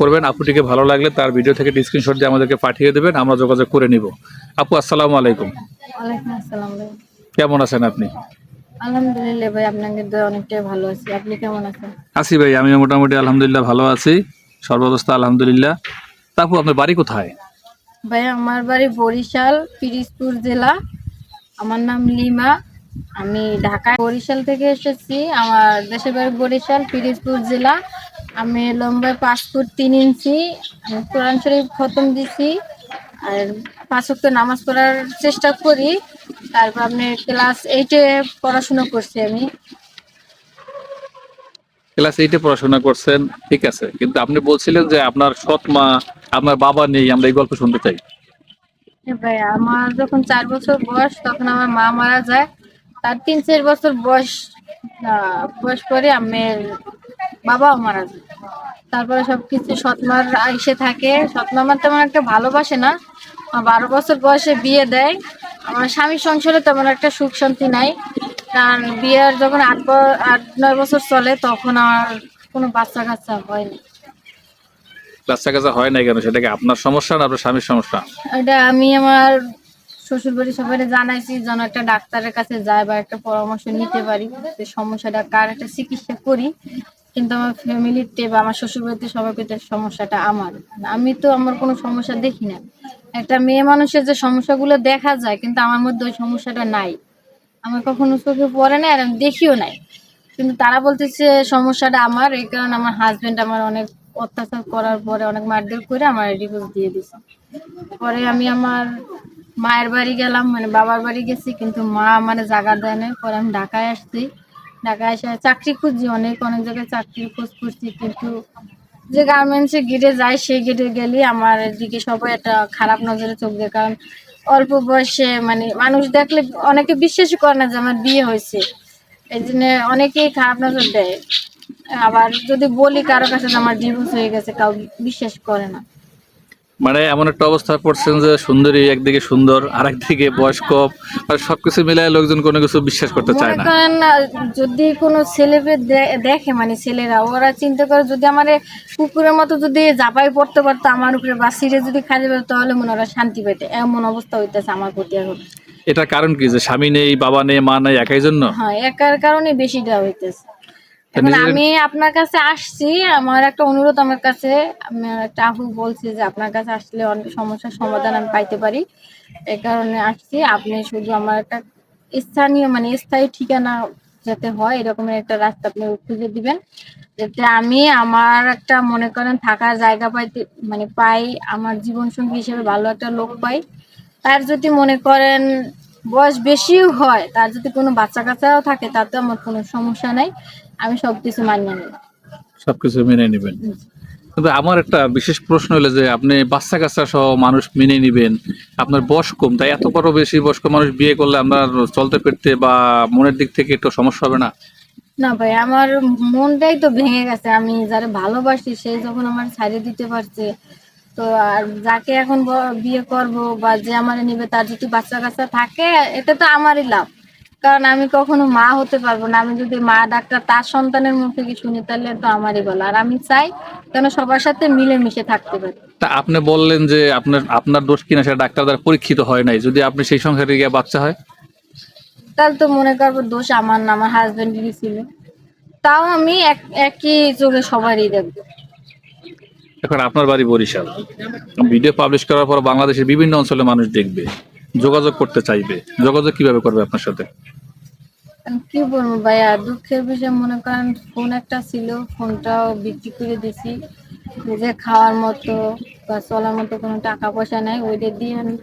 করবেন। আপুটিকে ভালো লাগলে তার ভিডিও থেকে স্ক্রিনশট দিয়ে আমাদেরকে পাঠিয়ে দেবেন। আমরা যোগাযোগ করে নিব। আপু আসসালামু আলাইকুম। কেমন আছেন আপনি? আলহামদুলিল্লাহ ভাই আপনাকে অনেকটাই ভালো আছি। আপনি কেমন আছেন? আছি ভাই আমি মোটামুটি আলহামদুলিল্লাহ ভালো আছি। সর্বাবস্থা আলহামদুলিল্লাহ। তা আপু আপনার বাড়ি কোথায়? ভাই আমার বাড়ি বরিশাল পিরিজপুর জেলা। আমার নাম লিমা। আমি ঢাকা বরিশাল থেকে এসেছি। আমার দেশের বাড়ি বরিশাল পিরিজপুর জেলা। আমি লম্বায় পাঁচ ফুট তিন ইঞ্চি কোরআন শরীফ খতম দিছি আর পাঁচ ওয়াক্ত নামাজ পড়ার চেষ্টা করি তারপর আপনি ক্লাস এইটে পড়াশোনা করছি আমি। ক্লাস এইটে পড়াশোনা করছেন ঠিক আছে কিন্তু আপনি বলছিলেন যে আপনার সৎ মা আপনার বাবা নেই আমরা এই গল্প শুনতে চাই। ভাই আমার যখন চার বছর বয়স তখন আমার মা মারা যায় তার তিন চার বছর বয়স বয়স পরে আমার বাবাও মারা যায়। তারপরে সবকিছু সৎমার এসে থাকে। সৎমা আমার তেমন একটা ভালোবাসে না। বারো বছর বয়সে বিয়ে দেয়। আমার স্বামীর সংসারে তেমন একটা সুখ শান্তি নাই। কারণ বিয়ের যখন আট আট নয় বছর চলে তখন আমার কোনো বাচ্চা কাচ্চা হয়নি বাচ্চা কাচ্চা হয় না কেন? সেটাকে আপনার সমস্যা না আপনার স্বামীর সমস্যা? এটা আমি আমার শ্বশুর বাড়ি সবাই জানাইছি যেন একটা ডাক্তারের কাছে যায় বা একটা পরামর্শ নিতে পারি সমস্যাটা কার একটা চিকিৎসা করি। কিন্তু আমার ফ্যামিলিতে বা আমার শ্বশুর বাড়িতে সবাই পেতে সমস্যাটা আমার। আমি তো আমার কোনো সমস্যা দেখি না। একটা মেয়ে মানুষের যে সমস্যাগুলো দেখা যায়, কিন্তু আমার মধ্যে ওই সমস্যাটা নাই। আমার কখনো চোখে পড়ে না আর আমি দেখিও নাই। কিন্তু তারা বলতেছে সমস্যাটা আমার, এই কারণে আমার হাজবেন্ড আমার অনেক অত্যাচার করার পরে অনেক মারধর করে আমার ডিভোর্স দিয়ে দিছে। পরে আমি আমার মায়ের বাড়ি গেলাম মানে বাবার বাড়ি গেছি, কিন্তু মা মানে জায়গা দেয় না পরে আমি ঢাকায় আসছি। ঢাকায় এসে চাকরি খুঁজছি, অনেক অনেক জায়গায় চাকরির খোঁজ করছি, কিন্তু যে গার্মেন্টসে গেটে যায়, সেই গেটে গেলে আমার দিকে সবাই একটা খারাপ নজরে চোখ দেয়। কারণ অল্প বয়সে মানে মানুষ দেখলে অনেকে বিশ্বাসই করে না যে আমার বিয়ে হয়েছে। এই জন্য অনেকেই খারাপ নজর দেয়। আবার যদি বলি কারও কাছে আমার ডিভোর্স হয়ে গেছে, কাউ বিশ্বাস করে না। মানে এমন একটা অবস্থা পড়ছেন যে সুন্দরী একদিকে সুন্দর আর একদিকে বয়স্ক সবকিছু মিলায় লোকজন কোনো কিছু বিশ্বাস করতে চায় না। যদি কোনো ছেলেকে দেখে মানে ছেলেরা ওরা চিন্তা করে যদি আমার কুকুরের মতো যদি জাপাই পড়তে পারতো আমার উপরে বা সিরে যদি খাইতে পারতো তাহলে মনে ওরা শান্তি পেতে। এমন অবস্থা হইতেছে আমার প্রতি এখন। এটার কারণ কি? যে স্বামী নেই বাবা নেই মা নেই একাই জন্য? হ্যাঁ একার কারণে বেশি দেওয়া হইতেছে। এখন আমি আপনার কাছে আসছি। আমার একটা অনুরোধ আমার কাছে। আমি একটা আপু বলছি যে আপনার কাছে আসলে অনেক সমস্যার সমাধান আমি পাইতে পারি। এই কারণে আসছি। আপনি শুধু আমার একটা স্থানীয় মানে স্থায়ী ঠিকানা যাতে হয় এরকমের একটা রাস্তা আপনি খুঁজে দিবেন। যাতে আমি আমার একটা মনে করেন থাকার জায়গা পাইতে মানে পাই আমার জীবন সঙ্গী হিসেবে ভালো একটা লোক পাই। তার যদি মনে করেন বয়স বেশিও হয় তার যদি কোনো বাচ্চা কাচ্চাও থাকে তাতে আমার কোনো সমস্যা নাই। আমি সবকিছু মানিয়ে নেব। সবকিছু মেনে নেবেন। কিন্তু আমার একটা বিশেষ প্রশ্ন হলো যে আপনি বাচ্চা কাচ্চা সহ মানুষ মেনে নেবেন আপনার বয়স কম তাই এত বড় বেশি বয়স্ক মানুষ বিয়ে করলে আপনার চলতে ফিরতে বা মনের দিক থেকে একটু সমস্যা হবে না? না ভাই আমার মনটাই তো ভেঙে গেছে। আমি যারা ভালোবাসি সে যখন আমার ছাড়িয়ে দিতে পারছে তো আর যাকে এখন বিয়ে করব বা যে আমার নিবে তার যদি বাচ্চা কাচ্চা থাকে এটা তো আমারই লাভ। কারণ আমি কখনো মা হতে পারব না। আমি যদি মা ডাক্তার তার সন্তানের মুখ থেকে শুনি তাহলে তো আমারই বলো। আর আমি চাই কেন সবার সাথে মিলেমিশে থাকতে পারি। তা আপনি বললেন যে আপনার আপনার দোষ কিনা সেটা ডাক্তার দ্বারা পরীক্ষিত হয় নাই। যদি আপনি সেই সংসারে গিয়ে বাচ্চা হয়? তাহলে তো মনে করব দোষ আমার না আমার হাজবেন্ডেরই ছিল। তাও আমি এক একই চোখে সবারই দেখব। এখন আপনার বাড়ি বরিশাল। ভিডিও পাবলিশ করার পর বাংলাদেশের বিভিন্ন অঞ্চলে মানুষ দেখবে, যোগাযোগ করতে চাইবে। যোগাযোগ কীভাবে করবে আপনার সাথে? কি বলব ভাইয়া, দুঃখের বিষয়, মনে করেন ফোন একটা ছিল ফোনটাও বিক্রি করে দিছি। যে খাওয়ার মতো বা চলার মতো কোনো টাকা পয়সা নাই, ওইটা দিয়ে আমি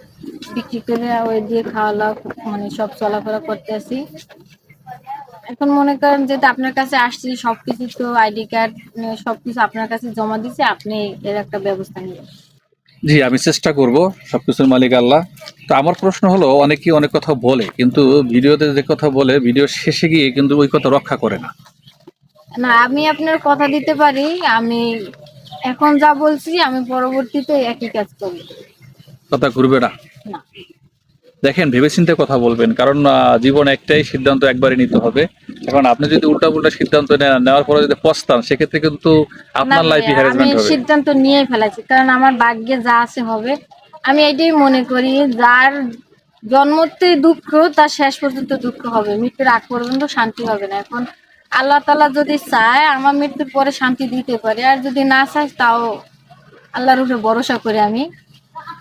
বিক্রি করে, ওই দিয়ে খাওয়া মানে সব চলাফেরা করতে আসি। এখন মনে করেন যেটা আপনার কাছে আসছি সবকিছু তো আইডি কার্ড সবকিছু আপনার কাছে জমা দিছে আপনি এর একটা ব্যবস্থা নেবেন জি আমি চেষ্টা করব সবকিছুর মালিক আল্লাহ। তো আমার প্রশ্ন হলো অনেকে অনেক কথা বলে কিন্তু ভিডিওতে যে কথা বলে ভিডিও শেষে গিয়ে কিন্তু ওই কথা রক্ষা করে না। না আমি আপনার কথা দিতে পারি আমি এখন যা বলছি আমি পরবর্তীতে একই কাজ করব। কথা ঘুরবে না? না। দেখেন ভেবেচিন্তে কথা বলবেন কারণ জীবন একটাই সিদ্ধান্ত একবারই নিতে হবে। এখন আপনি যদি উল্টা পুল্টা সিদ্ধান্ত নেওয়ার পরে যদি পস্তান সেক্ষেত্রে কিন্তু আপনার লাইফ হ্যারাসমেন্ট হবে। সিদ্ধান্ত নিয়ে ফেলেছি কারণ আমার ভাগ্যে যা আছে হবে। আমি এটাই মনে করি যার জন্মতে দুঃখ তার শেষ পর্যন্ত দুঃখ হবে। মৃত্যুর আগ পর্যন্ত শান্তি হবে না। এখন আল্লাহ তালা যদি চায় আমার মৃত্যুর পরে শান্তি দিতে পারে আর যদি না চায় তাও আল্লাহর উপরে ভরসা করে আমি।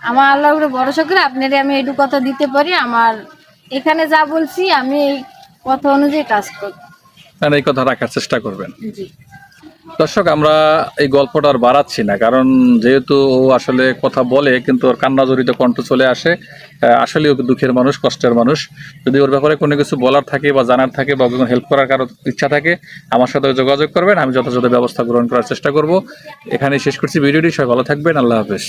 আমার আল্লাহর উপরে ভরসা করে আপনারে আমি এইটুকু কথা দিতে পারি। আমার এখানে যা বলছি আমি এই কথা অনুযায়ী কাজ করি মানে এই কথা রাখার চেষ্টা করবেন। জি। দর্শক আমরা এই গল্পটা আর বাড়াচ্ছি না কারণ যেহেতু ও আসলে কথা বলে কিন্তু ওর কান্না জড়িত কণ্ঠ চলে আসে। আসলে ও দুঃখের মানুষ কষ্টের মানুষ। যদি ওর ব্যাপারে কোনো কিছু বলার থাকে বা জানার থাকে বা কোনো হেল্প করার কারও ইচ্ছা থাকে আমার সাথে যোগাযোগ করবেন। আমি যথাযথ ব্যবস্থা গ্রহণ করার চেষ্টা করব। এখানে শেষ করছি ভিডিওটি। সবাই ভালো থাকবেন। আল্লাহ হাফেজ।